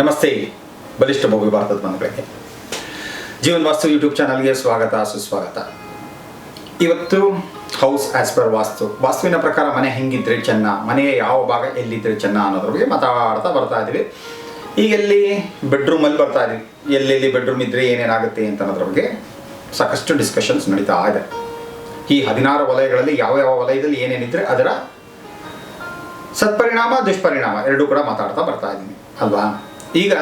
ನಮಸ್ತೆ. ಬಲಿಷ್ಠ ಭವ್ಯ ಭಾರತದ ಬಂಧುಗಳಿಗೆ ಜೀವನ್ ವಾಸ್ತು ಯೂಟ್ಯೂಬ್ ಚಾನಲ್ಗೆ ಸ್ವಾಗತ, ಸುಸ್ವಾಗತ. ಇವತ್ತು ಹೌಸ್ ಆಸ್ ಪರ್ ವಾಸ್ತು. ವಾಸ್ತುವಿನ ಪ್ರಕಾರ ಮನೆ ಹೆಂಗಿದ್ರೆ ಚೆನ್ನ, ಮನೆಯ ಯಾವ ಭಾಗ ಎಲ್ಲಿದ್ರೆ ಚೆನ್ನ ಅನ್ನೋದ್ರ ಬಗ್ಗೆ ಮಾತಾಡ್ತಾ ಬರ್ತಾ ಇದ್ದೀವಿ. ಈಗ ಎಲ್ಲಿ ಬೆಡ್ರೂಮಲ್ಲಿ ಬರ್ತಾ ಇದೀವಿ ಎಲ್ಲೆಲ್ಲಿ ಬೆಡ್ರೂಮ್ ಇದ್ರೆ ಏನೇನಾಗುತ್ತೆ ಅಂತ ಅನ್ನೋದ್ರ ಬಗ್ಗೆ ಸಾಕಷ್ಟು ಡಿಸ್ಕಷನ್ಸ್ ನಡೀತಾ ಇದೆ. ಈ ಹದಿನಾರು ವಲಯಗಳಲ್ಲಿ ಯಾವ ಯಾವ ವಲಯದಲ್ಲಿ ಏನೇನಿದ್ರೆ ಅದರ ಸತ್ಪರಿಣಾಮ, ದುಷ್ಪರಿಣಾಮ ಎರಡೂ ಕೂಡ ಮಾತಾಡ್ತಾ ಬರ್ತಾ ಇದ್ದೀನಿ ಅಲ್ವಾ? ಈಗ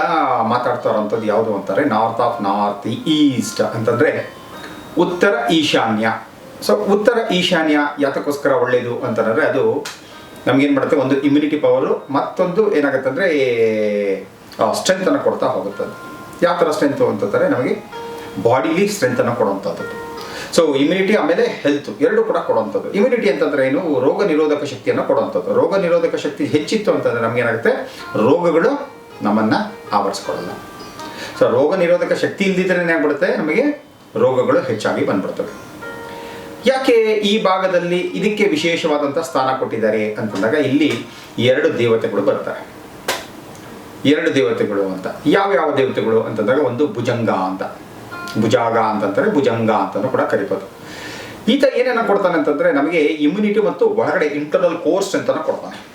ಮಾತಾಡ್ತಾ ಇರೋಂಥದ್ದು ಯಾವುದು ಅಂತಾರೆ? ನಾರ್ತ್ ಆಫ್ ನಾರ್ತ್ ಈಸ್ಟ್ ಅಂತಂದರೆ ಉತ್ತರ ಈಶಾನ್ಯ. ಸೊ ಉತ್ತರ ಈಶಾನ್ಯ ಯಾತಕ್ಕೋಸ್ಕರ ಒಳ್ಳೆಯದು ಅಂತಂದರೆ ಅದು ನಮಗೇನು ಮಾಡುತ್ತೆ? ಒಂದು ಇಮ್ಯುನಿಟಿ ಪವರು ಮತ್ತೊಂದು ಏನಾಗುತ್ತೆ ಅಂದರೆ ಸ್ಟ್ರೆಂತನ್ನು ಕೊಡ್ತಾ ಹೋಗುತ್ತೆ ಅದು. ಯಾವ ಥರ ಸ್ಟ್ರೆಂತು ಅಂತಂದರೆ ನಮಗೆ ಬಾಡಿಲಿ ಸ್ಟ್ರೆಂತನ್ನು ಕೊಡುವಂಥದ್ದು. ಸೊ ಇಮ್ಯುನಿಟಿ ಆಮೇಲೆ ಹೆಲ್ತ್ ಎರಡು ಕೂಡ ಕೊಡುವಂಥದ್ದು. ಇಮ್ಯುನಿಟಿ ಅಂತಂದ್ರೆ ಏನು? ರೋಗ ನಿರೋಧಕ ಶಕ್ತಿಯನ್ನು ಕೊಡುವಂಥದ್ದು. ರೋಗ ನಿರೋಧಕ ಶಕ್ತಿ ಹೆಚ್ಚಿತ್ತು ಅಂತಂದ್ರೆ ನಮಗೇನಾಗುತ್ತೆ? ರೋಗಗಳು ನಮ್ಮನ್ನು ಆವರಿಸ್ಕೊಳ್ಳಲ್ಲ ಸೊ ರೋಗ ನಿರೋಧಕ ಶಕ್ತಿ ಇಲ್ದಿದ್ರೆ ಏನಾಗ್ಬಿಡುತ್ತೆ? ನಮಗೆ ರೋಗಗಳು ಹೆಚ್ಚಾಗಿ ಬಂದ್ಬಿಡ್ತವೆ. ಯಾಕೆ ಈ ಭಾಗದಲ್ಲಿ ಇದಕ್ಕೆ ವಿಶೇಷವಾದಂಥ ಸ್ಥಾನ ಕೊಟ್ಟಿದ್ದಾರೆ ಅಂತಂದಾಗ ಇಲ್ಲಿ ಎರಡು ದೇವತೆಗಳು ಬರ್ತಾರೆ. ಎರಡು ದೇವತೆಗಳು ಅಂತ. ಯಾವ ಯಾವ ದೇವತೆಗಳು ಅಂತಂದಾಗ ಒಂದು ಭುಜಂಗ ಅಂತ. ಭುಜಾಗ ಅಂತಂತಾರೆ, ಭುಜಂಗ ಅಂತಲೂ ಕೂಡ ಕರಿಬೋದು. ಈತ ಏನೇನ ಕೊಡ್ತಾನೆ ಅಂತಂದ್ರೆ ನಮಗೆ ಇಮ್ಯುನಿಟಿ ಮತ್ತು ಒಳಗಡೆ ಇಂಟರ್ನಲ್ ಕೋರ್ಸ್ ಅಂತಾನೆ ಕೊಡ್ತಾನೆ.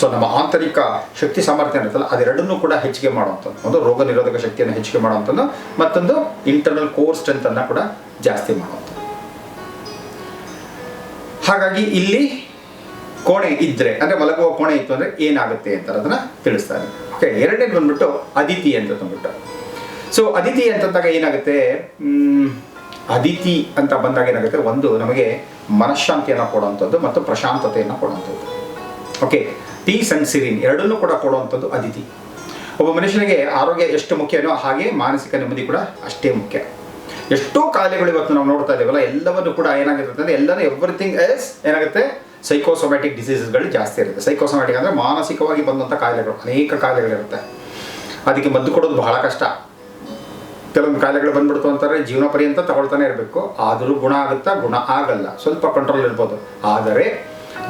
ಸೊ ನಮ್ಮ ಆಂತರಿಕ ಶಕ್ತಿ ಸಾಮರ್ಥ್ಯ ಇರುತ್ತಲ್ಲ ಅದೆರಡನ್ನೂ ಕೂಡ ಹೆಚ್ಚಿಗೆ ಮಾಡುವಂಥದ್ದು. ಒಂದು ರೋಗ ನಿರೋಧಕ ಶಕ್ತಿಯನ್ನು ಹೆಚ್ಚಿಗೆ ಮಾಡುವಂಥದ್ದು, ಮತ್ತೊಂದು ಇಂಟರ್ನಲ್ ಕೋರ್ ಸ್ಟ್ರೆಂತ್ ಅನ್ನ ಕೂಡ ಜಾಸ್ತಿ ಮಾಡುವಂಥದ್ದು. ಹಾಗಾಗಿ ಇಲ್ಲಿ ಕೋಣೆ ಇದ್ರೆ, ಅಂದ್ರೆ ಮಲಗುವ ಕೋಣೆ ಇತ್ತು ಅಂದ್ರೆ ಏನಾಗುತ್ತೆ ಅಂತ ಅದನ್ನ ತಿಳಿಸ್ತಾರೆ. ಓಕೆ ಎರಡನೇದು ಬಂದ್ಬಿಟ್ಟು ಅದಿತಿ ಅಂತ ಬಂದ್ಬಿಟ್ಟು. ಸೊ ಅದಿತಿ ಅಂತಂದಾಗ ಏನಾಗುತ್ತೆ? ಅದಿತಿ ಅಂತ ಬಂದಾಗ ಏನಾಗುತ್ತೆ? ಒಂದು ನಮಗೆ ಮನಃಶಾಂತಿಯನ್ನು ಕೊಡುವಂಥದ್ದು ಮತ್ತು ಪ್ರಶಾಂತತೆಯನ್ನು ಕೊಡುವಂಥದ್ದು. ಓಕೆ ಪೀಸ್ ಸನ್ಸಿರಿನ್ ಸಿರಿನ್ ಎರಡನ್ನೂ ಕೂಡ ಕೊಡುವಂಥದ್ದು ಅದಿತಿ. ಒಬ್ಬ ಮನುಷ್ಯನಿಗೆ ಆರೋಗ್ಯ ಎಷ್ಟು ಮುಖ್ಯನೋ ಹಾಗೆ ಮಾನಸಿಕ ನೆಮ್ಮದಿ ಕೂಡ ಅಷ್ಟೇ ಮುಖ್ಯ. ಎಷ್ಟೋ ಕಾಯಿಲೆಗಳು ಇವತ್ತು ನಾವು ನೋಡ್ತಾ ಇದ್ದೀವಲ್ಲ, ಎಲ್ಲವನ್ನು ಕೂಡ ಏನಾಗುತ್ತೆ ಅಂದರೆ ಎಲ್ಲನೂ ಎವ್ರಿಥಿಂಗ್ ಎಸ್ ಏನಾಗುತ್ತೆ? ಸೈಕೋಸೊಮ್ಯಾಟಿಕ್ ಡಿಸೀಸಸ್ಗಳು ಜಾಸ್ತಿ ಇರುತ್ತೆ. ಸೈಕೋಸೊಮ್ಯಾಟಿಕ್ ಅಂದರೆ ಮಾನಸಿಕವಾಗಿ ಬಂದಂಥ ಕಾಯಿಲೆಗಳು, ಅನೇಕ ಕಾಯಿಲೆಗಳಿರುತ್ತೆ. ಅದಕ್ಕೆ ಮದ್ದು ಕೊಡೋದು ಬಹಳ ಕಷ್ಟ. ಕೆಲವೊಂದು ಕಾಯಿಲೆಗಳು ಬಂದ್ಬಿಡ್ತು ಅಂತಾರೆ ಜೀವನ ಪರ್ಯಂತ ತಗೊಳ್ತಾನೆ ಇರಬೇಕು. ಆದರೂ ಗುಣ ಆಗುತ್ತಾ ಗುಣ ಆಗಲ್ಲ. ಸ್ವಲ್ಪ ಕಂಟ್ರೋಲ್ ಇರ್ಬೋದು. ಆದರೆ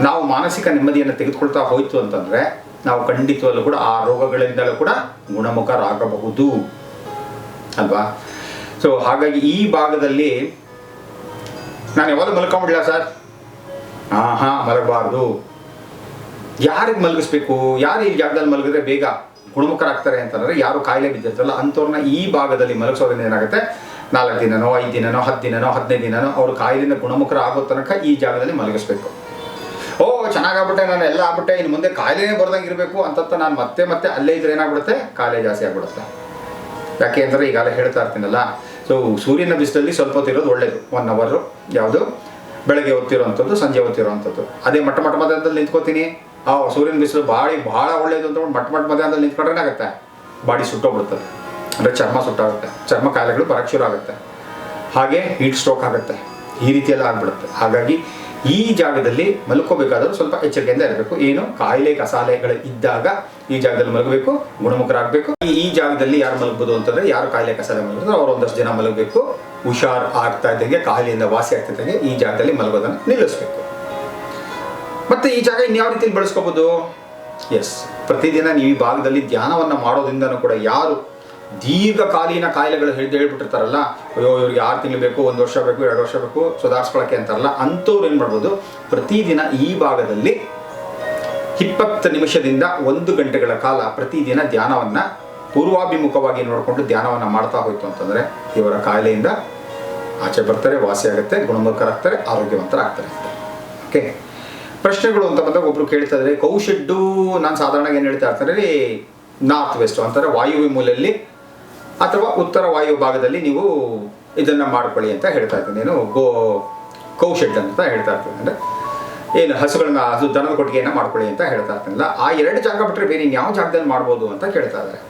ನಾವು ಮಾನಸಿಕ ನೆಮ್ಮದಿಯನ್ನು ತೆಗೆದುಕೊಳ್ತಾ ಹೋಯ್ತು ಅಂತಂದರೆ ನಾವು ಖಂಡಿತವಲ್ಲೂ ಕೂಡ ಆ ರೋಗಗಳಿಂದಲೂ ಕೂಡ ಗುಣಮುಖರಾಗಬಹುದು. ಅಲ್ವಾ? ಸೊ ಹಾಗಾಗಿ ಈ ಭಾಗದಲ್ಲಿ ನಾನು ಯಾವಾಗ ಮಲ್ಕೊಂಬಿಡ್ಲ ಸರ್? ಹಾಂ ಹಾಂ ಮಲಗಬಾರ್ದು. ಯಾರಿಗೆ ಮಲಗಿಸ್ಬೇಕು? ಯಾರು ಈ ಜಾಗದಲ್ಲಿ ಮಲಗಿದ್ರೆ ಬೇಗ ಗುಣಮುಖರಾಗ್ತಾರೆ ಅಂತಂದ್ರೆ ಯಾರು ಕಾಯಿಲೆ ಬಿದ್ದಿರ್ತಲ್ಲ ಅಂಥವ್ರನ್ನ ಈ ಭಾಗದಲ್ಲಿ ಮಲಗಿಸೋದ್ರಿಂದ ಏನಾಗುತ್ತೆ? ನಾಲ್ಕು ದಿನನೋ, ಐದು ದಿನನೋ, ಹತ್ತು ದಿನನೋ, ಹದಿನೈದು ದಿನನೋ ಅವ್ರ ಕಾಯಿಲೆಯಿಂದ ಗುಣಮುಖರ ಆಗೋ ತನಕ ಈ ಜಾಗದಲ್ಲಿ ಮಲಗಿಸ್ಬೇಕು. ಓ, ಚೆನ್ನಾಗಾಗ್ಬಿಟ್ಟೆ ನಾನು ಎಲ್ಲ ಆಗ್ಬಿಟ್ಟೆ, ಇನ್ನು ಮುಂದೆ ಕಾಯಿಲೆನೇ ಬರ್ದಂಗೆ ಇರಬೇಕು ಅಂತ ನಾನು ಮತ್ತೆ ಮತ್ತೆ ಅಲ್ಲೇ ಇದ್ರೆ ಏನಾಗ್ಬಿಡುತ್ತೆ? ಕಾಯಿಲೆ ಜಾಸ್ತಿ ಆಗ್ಬಿಡುತ್ತೆ. ಯಾಕೆ ಅಂದರೆ ಈಗಾಗಲೇ ಹೇಳ್ತಾ ಇರ್ತೀನಲ್ಲ ಸೊ ಸೂರ್ಯನ ಬಿಸಿಲಲ್ಲಿ ಸ್ವಲ್ಪ ಹೊತ್ತಿರೋದು ಒಳ್ಳೇದು ಒನ್ ಅವರು ಯಾವುದು? ಬೆಳಗ್ಗೆ ಹೊತ್ತಿರೋವಂಥದ್ದು, ಸಂಜೆ ಹೊತ್ತಿರೋವಂಥದ್ದು. ಅದೇ ಮಟ್ಟ ಮಟ್ಟ ಮಧ್ಯದಲ್ಲಿ ನಿಂತ್ಕೋತೀನಿ. ಆ, ಸೂರ್ಯನ ಬಿಸಿಲು ಬಾಡಿ ಭಾಳ ಒಳ್ಳೇದು ಅಂತ ಮಟ್ಟ ಮಟ್ಟ ಮಧ್ಯಾಹ್ನದಲ್ಲಿ ನಿಂತ್ಕೊಂಡ್ರೆ ಏನಾಗುತ್ತೆ? ಬಾಡಿ ಸುಟ್ಟೋಗ್ಬಿಡ್ತದೆ ಅಂದರೆ ಚರ್ಮ ಸುಟ್ಟಾಗುತ್ತೆ. ಚರ್ಮ ಕಾಯಿಲೆಗಳು ಬರಕ್ಕೆ ಶುರು ಆಗುತ್ತೆ. ಹಾಗೆ ಹೀಟ್ ಸ್ಟ್ರೋಕ್ ಆಗುತ್ತೆ. ಈ ರೀತಿಯೆಲ್ಲ ಆಗ್ಬಿಡುತ್ತೆ. ಹಾಗಾಗಿ ಈ ಜಾಗದಲ್ಲಿ ಮಲ್ಕೋಬೇಕಾದ್ರೂ ಸ್ವಲ್ಪ ಎಚ್ಚರಿಕೆಯಿಂದ ಇರಬೇಕು. ಏನು? ಕಾಯಿಲೆ, ಕಸಾಲೆಗಳು ಇದ್ದಾಗ ಈ ಜಾಗದಲ್ಲಿ ಮಲಗಬೇಕು, ಗುಣಮುಖರಾಗಬೇಕು. ಈ ಜಾಗದಲ್ಲಿ ಯಾರು ಮಲಗಬಹುದು ಅಂತಂದ್ರೆ ಯಾರು ಕಾಯಿಲೆ, ಕಸಾಲೆ ಮಲಗಿದ್ರೆ ಅವ್ರು ಒಂದಷ್ಟು ಜನ ಮಲಗಬೇಕು. ಹುಷಾರ್ ಆಗ್ತಾ ಇದ್ದಂಗೆ, ಕಾಯಿಲೆಯಿಂದ ವಾಸಿ ಆಗ್ತಾ ಇದ್ದಂಗೆ ಈ ಜಾಗದಲ್ಲಿ ಮಲಗೋದನ್ನು ನಿಲ್ಲಿಸಬೇಕು. ಮತ್ತೆ ಈ ಜಾಗ ಇನ್ಯಾವ ರೀತಿಯಲ್ಲಿ ಬಳಸ್ಕೋಬಹುದು ಎಸ್ ಪ್ರತಿದಿನ ನೀವು ಈ ಭಾಗದಲ್ಲಿ ಧ್ಯಾನವನ್ನು ಮಾಡೋದ್ರಿಂದನೂ ಕೂಡ ಯಾರು ದೀರ್ಘಕಾಲೀನ ಕಾಯಿಲೆಗಳು ಹಿಡಿದು ಹೇಳ್ಬಿಟ್ಟಿರ್ತಾರಲ್ಲ, ಅಯ್ಯೋ, ಇವ್ರಿಗೆ ಆರು ತಿಂಗಳು ಬೇಕು, ಒಂದು ವರ್ಷ ಬೇಕು, ಎರಡು ವರ್ಷ ಬೇಕು, ಸುಧಾರಿಸ್ಕೊಳಕ್ಕೆ ಅಂತಾರಲ್ಲ, ಅಂಥವ್ರು ಏನು ಮಾಡ್ಬೋದು, ಪ್ರತಿದಿನ ಈ ಭಾಗದಲ್ಲಿ ಇಪ್ಪತ್ತು ನಿಮಿಷದಿಂದ ಒಂದು ಗಂಟೆಗಳ ಕಾಲ ಪ್ರತಿದಿನ ಧ್ಯಾನವನ್ನು ಪೂರ್ವಾಭಿಮುಖವಾಗಿ ನೋಡಿಕೊಂಡು ಧ್ಯಾನವನ್ನು ಮಾಡ್ತಾ ಹೋಯ್ತು ಅಂತಂದರೆ ಇವರ ಕಾಯಿಲೆಯಿಂದ ಆಚೆ ಬರ್ತಾರೆ ವಾಸಿಯಾಗುತ್ತೆ ಗುಣಮುಖರಾಗ್ತಾರೆ, ಆರೋಗ್ಯವಂತರಾಗ್ತಾರೆ. ಓಕೆ ಪ್ರಶ್ನೆಗಳು ಅಂತ ಬಂದಾಗ ಒಬ್ರು ಕೇಳ್ತಾ ಇದ್ರೆ, ಕೌಶೆಡ್ಡು, ನಾನು ಸಾಧಾರಣ ಏನು ಹೇಳ್ತಾ ಇರ್ತಾರೆ ನಾರ್ತ್ ವೆಸ್ಟ್ ಅಂತಾರೆ ವಾಯುವ್ಯ ಮೂಲೆಯಲ್ಲಿ ಅಥವಾ ಉತ್ತರ ವಾಯು ಭಾಗದಲ್ಲಿ ನೀವು ಇದನ್ನು ಮಾಡ್ಕೊಳ್ಳಿ ಅಂತ ಹೇಳ್ತಾ ಇದ್ದೀನಿ. ಏನು ಗೋ ಕೌಶೆಡ್ ಅಂತ ಹೇಳ್ತಾ ಇರ್ತೀನಿ ಅಂದರೆ ಏನು ಹಸುಗಳನ್ನ, ಹಸು ದನದ ಕೊಟ್ಟಿಗೆಯನ್ನು ಮಾಡ್ಕೊಳ್ಳಿ ಅಂತ ಹೇಳ್ತಾ ಇರ್ತೀನಲ್ಲ ಆ ಎರಡು ಜಾಗ ಬಿಟ್ಟರೆ ಬೇರೆ ಯಾವ ಜಾಗದಲ್ಲಿ ಮಾಡ್ಬೋದು ಅಂತ ಕೇಳ್ತಾ ಇದ್ದಾರೆ.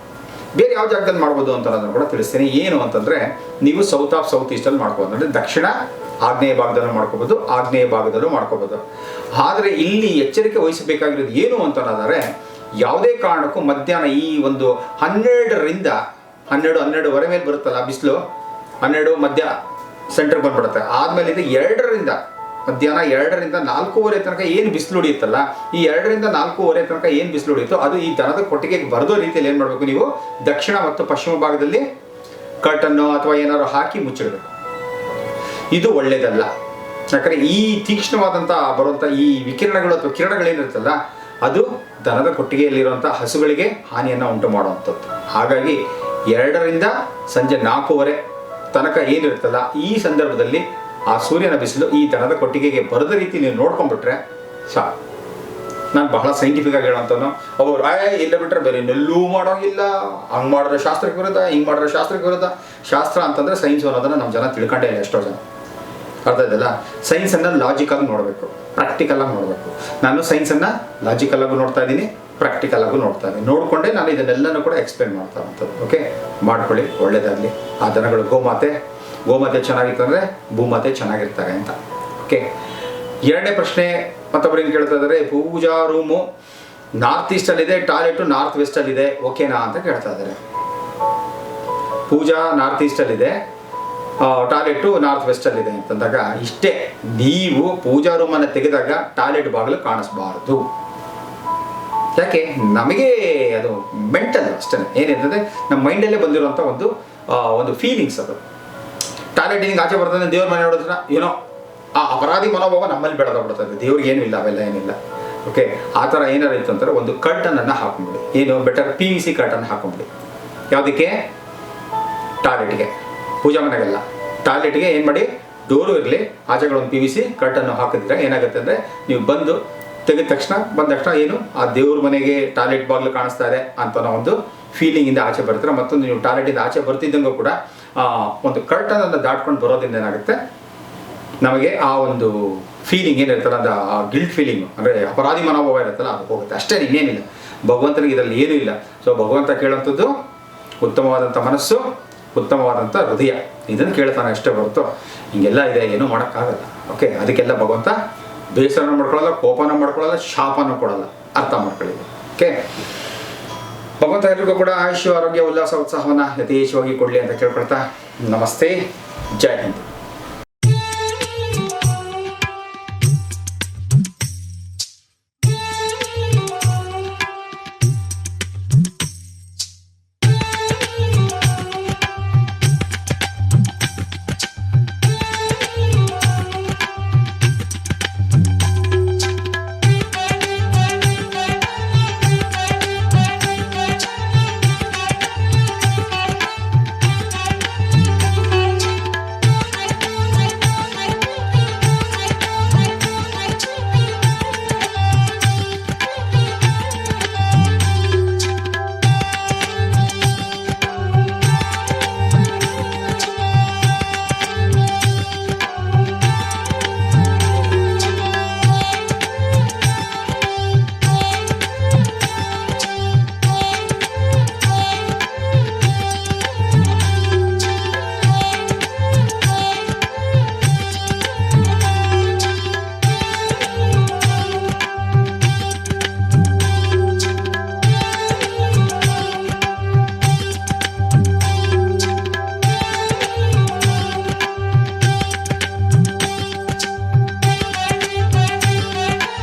ಬೇರೆ ಯಾವ ಜಾಗದಲ್ಲಿ ಮಾಡ್ಬೋದು ಅಂತ ಅನ್ನೋದನ್ನು ಕೂಡ ತಿಳಿಸ್ತೀನಿ. ಏನು ಅಂತಂದರೆ ನೀವು ಸೌತ್ ಆಫ್ ಸೌತ್ ಈಸ್ಟಲ್ಲಿ ಮಾಡ್ಕೋಬೋದು ಅಂದರೆ ದಕ್ಷಿಣ ಆಗ್ನೇಯ ಭಾಗದಲ್ಲೂ ಮಾಡ್ಕೋಬೋದು, ಆಗ್ನೇಯ ಭಾಗದಲ್ಲೂ ಮಾಡ್ಕೋಬೋದು. ಆದರೆ ಇಲ್ಲಿ ಎಚ್ಚರಿಕೆ ವಹಿಸಬೇಕಾಗಿರೋದು ಏನು ಅಂತ ಯಾವುದೇ ಕಾರಣಕ್ಕೂ ಮಧ್ಯಾಹ್ನ ಈ ಒಂದು ಹನ್ನೆರಡರಿಂದ ಹನ್ನೆರಡು ಹನ್ನೆರಡುವರೆ ಮೇಲೆ ಬರುತ್ತಲ್ಲ, ಬಿಸಿಲು, ಹನ್ನೆರಡು ಮಧ್ಯ ಸೆಂಟರ್ ಬಂದ್ಬಿಡುತ್ತೆ. ಆದ್ಮೇಲೆ ಇದು ಎರಡರಿಂದ, ಮಧ್ಯಾಹ್ನ ಎರಡರಿಂದ ನಾಲ್ಕೂವರೆ ತನಕ ಏನು ಬಿಸಿಲು ಹೊಡಿಯುತ್ತಲ್ಲ ಈ ಎರಡರಿಂದ ನಾಲ್ಕೂವರೆ ತನಕ ಏನು ಬಿಸಿಲು ಹೊಡಿಯುತ್ತೋ ಅದು ಈ ದನದ ಕೊಟ್ಟಿಗೆಗೆ ಬರದೋ ರೀತಿಯಲ್ಲಿ ಏನು ಮಾಡಬೇಕು ನೀವು? ದಕ್ಷಿಣ ಮತ್ತು ಪಶ್ಚಿಮ ಭಾಗದಲ್ಲಿ ಕರ್ಟನ್ನು ಅಥವಾ ಏನಾದ್ರು ಹಾಕಿ ಮುಚ್ಚಿಡಬೇಕು. ಇದು ಒಳ್ಳೇದಲ್ಲ. ಯಾಕಂದರೆ ಈ ತೀಕ್ಷ್ಣವಾದಂಥ ಬರುವಂಥ ಈ ವಿಕಿರಣಗಳು ಅಥವಾ ಕಿರಣಗಳೇನಿರುತ್ತಲ್ಲ, ಅದು ದನದ ಕೊಟ್ಟಿಗೆಯಲ್ಲಿರುವಂಥ ಹಸುಗಳಿಗೆ ಹಾನಿಯನ್ನು ಉಂಟು ಮಾಡುವಂಥದ್ದು. ಹಾಗಾಗಿ ಎರಡರಿಂದ ಸಂಜೆ ನಾಲ್ಕೂವರೆ ತನಕ ಏನಿರುತ್ತಲ್ಲ, ಈ ಸಂದರ್ಭದಲ್ಲಿ ಆ ಸೂರ್ಯನ ಬಿಸಿಲು ಈ ದನದ ಕೊಟ್ಟಿಗೆಗೆ ಬರದ ರೀತಿ ನೀವು ನೋಡ್ಕೊಂಡ್ಬಿಟ್ರೆ ಸಾ ನಾನು ಬಹಳ ಸೈಂಟಿಫಿಕ್ ಆಗಿ ಹೇಳೋಂಥವ್ನು ಅವ್ರು ಆಯ್ ಇಲ್ಲ ಬಿಟ್ರೆ ಬೇರೆ ನೆಲ್ಲೂ ಮಾಡೋಂಗಿಲ್ಲ. ಹಂಗೆ ಮಾಡಿದ್ರೆ ಶಾಸ್ತ್ರಕ್ಕೆ ವಿರುದ್ಧ, ಹಿಂಗೆ ಮಾಡಿದ್ರೆ ಶಾಸ್ತ್ರಕ್ಕೆ ವಿರುದ್ಧ. ಶಾಸ್ತ್ರ ಅಂತಂದರೆ ಸೈನ್ಸ್ ಅನ್ನೋದನ್ನು ನಮ್ಮ ಜನ ತಿಳ್ಕೊಂಡೇ ಎಷ್ಟೋ ಜನ. ಅರ್ಥ ಇದೆಯಲ್ಲ ಸೈನ್ಸನ್ನು ಲಾಜಿಕಲ್ ನೋಡಬೇಕು ಪ್ರಾಕ್ಟಿಕಲ್ ಆಗಿ ನೋಡಬೇಕು. ನಾನು ಸೈನ್ಸನ್ನು ಲಾಜಿಕಲ್ ಆಗಿ ನೋಡ್ತಾ ಇದ್ದೀನಿ ಪ್ರಾಕ್ಟಿಕಲ್ ಆಗು ನೋಡ್ತಾ ಇದ್ದೀನಿ. ನೋಡಿಕೊಂಡೆ ನಾನು ಇದನ್ನೆಲ್ಲನೂ ಕೂಡ ಎಕ್ಸ್ಪ್ಲೇನ್ ಮಾಡ್ತಾ ಇರೋಂಥದ್ದು ಓಕೆ ಮಾಡ್ಕೊಳ್ಳಿ, ಒಳ್ಳೇದಾಗಲಿ. ಆ ದನಗಳು ಗೋಮಾತೆ ಗೋಮಾತೆ ಚೆನ್ನಾಗಿತ್ತು ಅಂದರೆ ಭೂಮಾತೆ ಚೆನ್ನಾಗಿರ್ತಾರೆ ಅಂತ ಓಕೆ ಎರಡನೇ ಪ್ರಶ್ನೆ ಮತ್ತೊಬ್ಬರು ಏನು ಕೇಳ್ತಾ ಇದ್ದಾರೆ? ಪೂಜಾ ರೂಮು ನಾರ್ತ್ ಈಸ್ಟಲ್ಲಿದೆ ಟಾಯ್ಲೆಟು ನಾರ್ತ್ ವೆಸ್ಟಲ್ಲಿದೆ ಓಕೆನಾ ಅಂತ ಕೇಳ್ತಾ ಇದ್ದಾರೆ. ಪೂಜಾ ನಾರ್ತ್ ಈಸ್ಟಲ್ಲಿದೆ ಟಾಯ್ಲೆಟು ನಾರ್ತ್ ವೆಸ್ಟಲ್ಲಿದೆ ಅಂತಂದಾಗ ಇಷ್ಟೇ. ನೀವು ಪೂಜಾ ರೂಮನ್ನು ತೆಗೆದಾಗ ಟಾಯ್ಲೆಟ್ ಬಾಗಿಲು ಕಾಣಿಸ್ಬಾರ್ದು. ಯಾಕೆ? ನಮಗೆ ಅದು ಮೆಂಟಲ್ ಅಷ್ಟೇ ಏನಿರ್ತದೆ? ನಮ್ಮ ಮೈಂಡಲ್ಲೇ ಬಂದಿರುವಂಥ ಒಂದು ಒಂದು ಫೀಲಿಂಗ್ಸ್ ಅದು. ಟಾಯ್ಲೆಟ್ ಹಿಂಗೆ ಆಚೆ ಬರ್ತದೆ, ದೇವ್ರ ಮನೆ ನೋಡಿದ್ರೆ ಏನೋ, ಆ ಅಪರಾಧಿ ಮನೋಭಾವ ನಮ್ಮಲ್ಲಿ ಬೆಳೆದೋಗ್ಬಿಡ್ತದೆ ದೇವ್ರಿಗೆ ಏನೂ ಇಲ್ಲ, ಅವೆಲ್ಲ ಏನಿಲ್ಲ. ಓಕೆ ಆ ಥರ ಏನಾರು ಇತ್ತು ಅಂತಾರೆ ಒಂದು ಕರ್ಟನನ್ನು ಹಾಕೊಂಡ್ಬಿಡಿ ಏನು? Better P V C curtain ಹಾಕೊಂಡ್ಬಿಡಿ ಯಾವುದಕ್ಕೆ? ಟಾಯ್ಲೆಟ್ಗೆ. ಪೂಜಾ ಮನೆಗೆಲ್ಲ. ಟಾಯ್ಲೆಟ್ಗೆ ಏನು ಮಾಡಿ? ಡೋರು ಇರಲಿ ಆಚೆಗಳು ಒಂದು ಪಿ ವಿ ಸಿ ಕರ್ಟನ್ನು ಹಾಕಿದ್ರೆ ಏನಾಗುತ್ತೆ ಅಂದರೆ ನೀವು ಬಂದು ತೆಗೆದ ತಕ್ಷಣ, ಬಂದ ತಕ್ಷಣ ಏನು? ಆ ದೇವ್ರ ಮನೆಗೆ ಟಾಯ್ಲೆಟ್ ಬಾಗಿಲು ಕಾಣಿಸ್ತಾ ಇದೆ ಅಂತ ಅನ್ನೋ ಒಂದು ಫೀಲಿಂಗಿಂದ ಆಚೆ ಬರ್ತಾರೆ ಮತ್ತೊಂದು ನೀವು ಟಾಯ್ಲೆಟಿಂದ ಆಚೆ ಬರ್ತಿದ್ದಂಗೂ ಕೂಡ ಒಂದು ಕರ್ಟನನ್ನು ದಾಟ್ಕೊಂಡು ಬರೋದ್ರಿಂದ ಏನಾಗುತ್ತೆ? ನಮಗೆ ಆ ಒಂದು ಫೀಲಿಂಗ್ ಏನಿರ್ತಲ್ಲ ಅದು ಆ ಗಿಲ್ಟ್ ಫೀಲಿಂಗ್ ಅಂದರೆ ಅಪರಾಧಿ ಮನೋಭಾವ ಇರುತ್ತಲ್ಲ, ಅದು ಹೋಗುತ್ತೆ. ಅಷ್ಟೇ, ಇನ್ನೇನಿಲ್ಲ. ಭಗವಂತನಿಗೆ ಇದರಲ್ಲಿ ಏನೂ ಇಲ್ಲ. ಸೊ ಭಗವಂತ ಕೇಳೋಂಥದ್ದು ಉತ್ತಮವಾದಂಥ ಮನಸ್ಸು ಉತ್ತಮವಾದಂಥ ಹೃದಯ. ಇದನ್ನು ಕೇಳ್ತಾನೆ ಅಷ್ಟೇ ಹೊರತು ಹಿಂಗೆಲ್ಲ ಇದೆ, ಏನೂ ಮಾಡೋಕ್ಕಾಗಲ್ಲ. ಓಕೆ ಅದಕ್ಕೆಲ್ಲ ಭಗವಂತ ಬೇಸರನ ಮಾಡ್ಕೊಳ್ಳಲ್ಲ, ಕೋಪನ ಮಾಡ್ಕೊಳ್ಳಲ್ಲ, ಶಾಪನ ಕೊಡಲ್ಲ. ಅರ್ಥ ಮಾಡ್ಕೊಳ್ಳಿ ಓಕೆ ಭಗವಂತ ಎಲ್ರಿಗೂ ಕೂಡ ಆಯುಷ್ಯ, ಆರೋಗ್ಯ, ಉಲ್ಲಾಸ, ಉತ್ಸಾಹವನ್ನು ಯಥೇಚ್ಛವಾಗಿ ಕೊಡಲಿ ಅಂತ ಕೇಳ್ಕೊಳ್ತಾ ನಮಸ್ತೆ. ಜೈ ಹಿಂದ್.